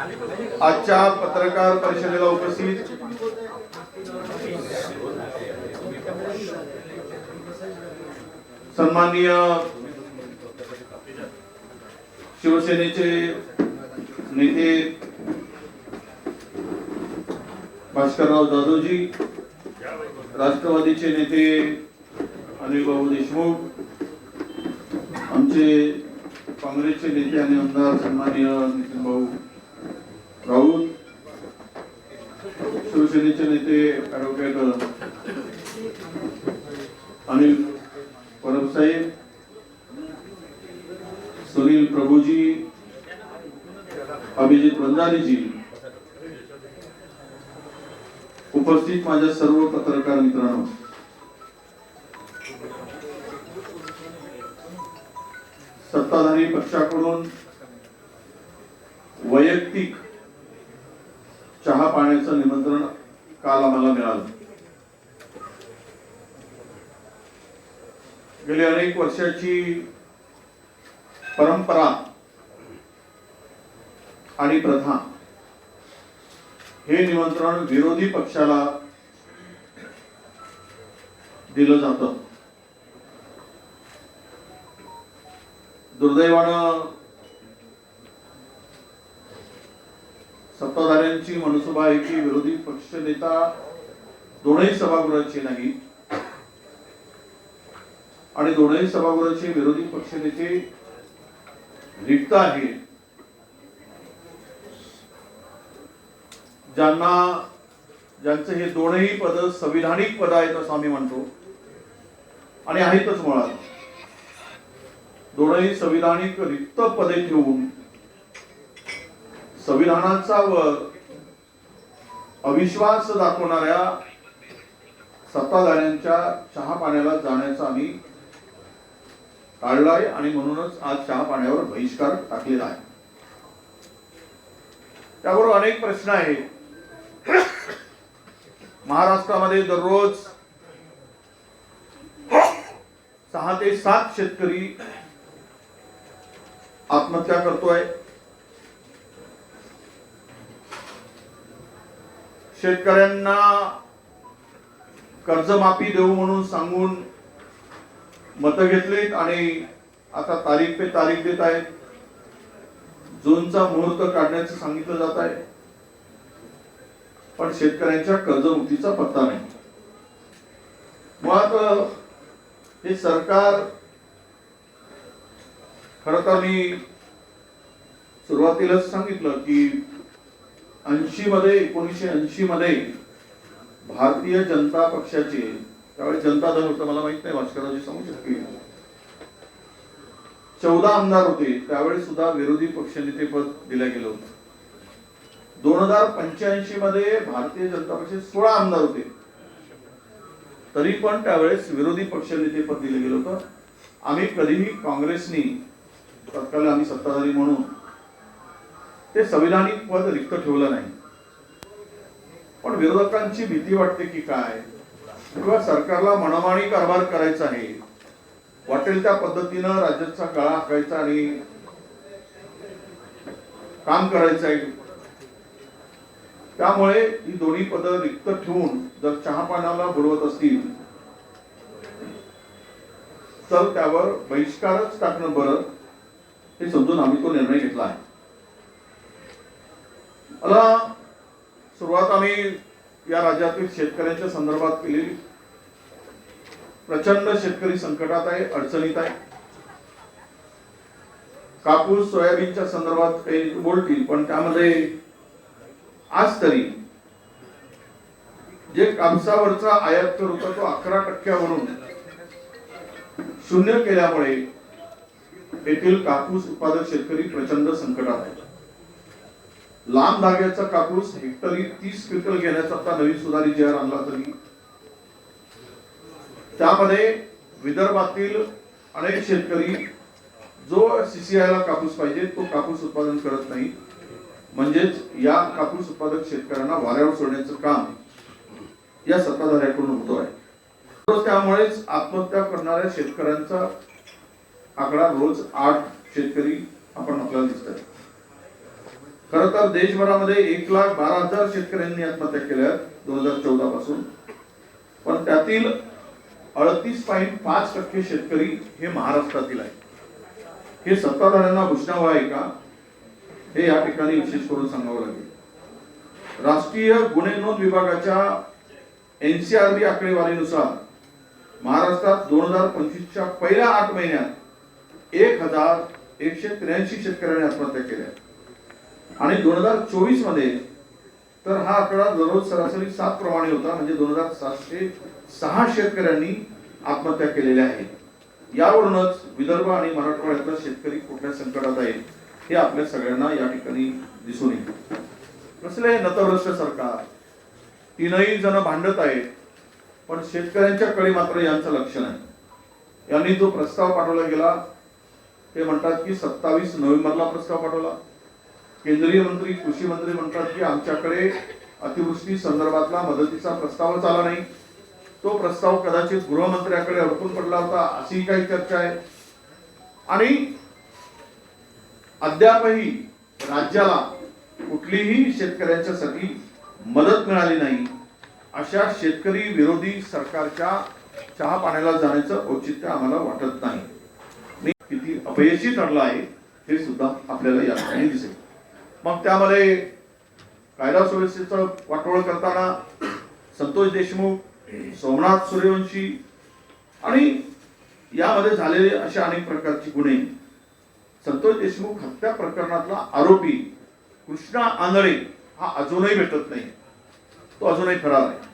आजच्या पत्रकार परिषदेला उपस्थित सन्माननीय शिवसेनेचे नेते भास्करराव जाधवजी राष्ट्रवादीचे नेते अनिलभाऊ देशमुख आमचे काँग्रेसचे नेते आणि आमदार सन्माननीय नितीन भाऊ. राहुल शिवसेनेचे नेते ॲडव्होकेट अनिल परबसाहेब सुनील प्रभूजी अभिजित बंजारीजी उपस्थित माझ्या सर्व पत्रकार मित्रांनो. सत्ताधारी पक्षाकडून वैयक्तिक चहा पाण्याचं निमंत्रण काल आम्हाला मिळालं. गेली अनेक वर्षाची परंपरा आणि प्रथा हे निमंत्रण विरोधी पक्षाला दिलं जातं. दुर्दैवानं सत्ताधाऱ्यांची मनसुबा आहे की विरोधी पक्ष नेता दोनही सभागृहाचे नाही. आणि दोनही सभागृहाचे विरोधी पक्ष नेते रिक्त आहे ज्यांना ज्यांचे हे दोनही पद संविधानिक पद आहेत असं आम्ही म्हणतो. आणि आहेतच मुळात. दोनही संविधानिक रिक्त पदे ठेवून संविधानाचा व अविश्वास दाखवणाऱ्या सत्ताधाऱ्यांच्या चहा पाण्याला जाण्याचा आम्ही टाळलाय आणि म्हणूनच आज चहा पाण्यावर बहिष्कार टाकलेला आहे. त्याबरोबर अनेक प्रश्न आहेत. महाराष्ट्रामध्ये दररोज सहा ते सात शेतकरी आत्महत्या करतोय. शेतकऱ्यांना कर्जमाफी देऊ म्हणून सांगून मतं घेतलीत आणि आता तारीख पे तारीख देत आहेत. जूनचा मुहूर्त काढण्याचं सांगितलं जात आहे. पण शेतकऱ्यांच्या कर्जमुक्तीचा पत्ता नाही. मुळात हे सरकार खर तर मी सुरुवातीलाच सांगितलं की ऐंशी मध्ये एकोणीसशे ऐंशी मध्ये भारतीय जनता पक्षाचे त्यावेळी जनता दल होतं मला माहीत नाही भास्कररावजी सांगू शकतील. चौदा आमदार होते त्यावेळी सुद्धा विरोधी पक्षनेते पद दिलं गेलं होतं. दोन हजार पंच्याऐंशी मध्ये भारतीय जनता पक्षाचे सोळा आमदार होते. तरी पण त्यावेळेस विरोधी पक्षनेते पद दिलं गेलं होतं. आम्ही कधीही काँग्रेसनी तत्कालीन आम्ही सत्ताधारी म्हणून ते संविधानिक पद रिक्त ठेवलं नाही. पण विरोधकांची भीती वाटते की काय? किंवा सरकारला मनमानी कारभार करायचा आहे. वाटेल त्या पद्धतीनं राज्याचा गळा हाकायचा आणि काम करायचं आहे. त्यामुळे ही दोन्ही पद रिक्त ठेवून जर चहा बुडवत असतील तर त्यावर बहिष्कारच टाकणं बरं हे समजून आम्ही तो निर्णय घेतला आहे. मला सुरुवात आम्ही या राज्यातील शेतकऱ्यांच्या संदर्भात केलेली. प्रचंड शेतकरी संकटात आहे अडचणीत आहे. कापूस सोयाबीनच्या संदर्भात काही बोलतील पण त्यामध्ये आज तरी जे कापसावरचा आयात तर होता तो अकरा टक्क्यावरून शून्य केल्यामुळे येथील कापूस उत्पादक शेतकरी प्रचंड संकटात आहे लांब धाग्याचा कापूस हेक्टरी तीस क्विंटल घेण्याचा आता नवीन सुधारित जी आणला तरी. त्यामध्ये विदर्भातील अनेक शेतकरी जो सीसीआय ला कापूस पाहिजे तो कापूस उत्पादन करत नाही. म्हणजेच या कापूस उत्पादक शेतकऱ्यांना वाऱ्यावर सोडण्याचं काम या सत्ताधाऱ्याकडून होतो आहे. त्यामुळेच आत्महत्या करणाऱ्या शेतकऱ्यांचा आकडा रोज आठ शेतकरी आपण आपल्याला दिसत आहे खर तर देशभरामध्ये एक लाख बारा हजार शेतकऱ्यांनी आत्महत्या केल्या दोन हजार चौदा पासून. पण त्यातील अडतीस पॉईंट पाच टक्के शेतकरी हे महाराष्ट्रातील आहे हे सत्ताधाऱ्यांना घुसणावं आहे का? हे या ठिकाणी विशेष करून सांगावं लागेल. राष्ट्रीय गुन्हे नोंद विभागाच्या एनसीआरबी आकडेवारीनुसार महाराष्ट्रात दोन हजार पंचवीसच्या पहिल्या आठ महिन्यात एक हजार एकशे त्र्याऐंशी शेतकऱ्यांनी आत्महत्या केल्या आणि दोन हजार चोवीसमध्ये तर हा आकडा दररोज सरासरी सात प्रमाणे होता म्हणजे दोन हजार सातशे सहा शेतकऱ्यांनी आत्महत्या केलेल्या आहेत. यावरूनच विदर्भ आणि मराठवाड्यातला शेतकरी कुठल्या संकटात आहे हे आपल्या सगळ्यांना या ठिकाणी दिसून येते कसले नतभ्रष्ट सरकार? तीनही जण भांडत आहेत पण शेतकऱ्यांच्या कडे मात्र यांचं लक्ष नाही. यांनी जो प्रस्ताव पाठवला गेला ते म्हणतात की सत्तावीस नोव्हेंबरला प्रस्ताव पाठवला. केंद्रीय मंत्री कृषी मंत्री म्हणतात की आमच्याकडे अतिवृष्टी संदर्भातला मदतीचा प्रस्तावच आला नाही. तो प्रस्ताव कदाचित गृहमंत्र्याकडे अडकून पडला होता अशी काही चर्चा आहे. आणि अद्यापही राज्याला कुठलीही शेतकऱ्यांच्यासाठी मदत मिळाली नाही अशा शेतकरी विरोधी सरकारच्या चहा पाण्याला जाण्याचं औचित्य आम्हाला वाटत नाही. मी किती अपयशी ठरला आहे हे सुद्धा आपल्याला या ठिकाणी दिसेल. मग त्यामध्ये कायदा सुव्यवस्थेचं वाटोळ करताना संतोष देशमुख सोमनाथ सूर्यवंशी आणि यामध्ये झालेले अशा अनेक प्रकारची गुन्हे. संतोष देशमुख हत्या प्रकरणातला आरोपी कृष्णा आंधळे हा अजूनही भेटत नाही. तो अजूनही फरार आहे.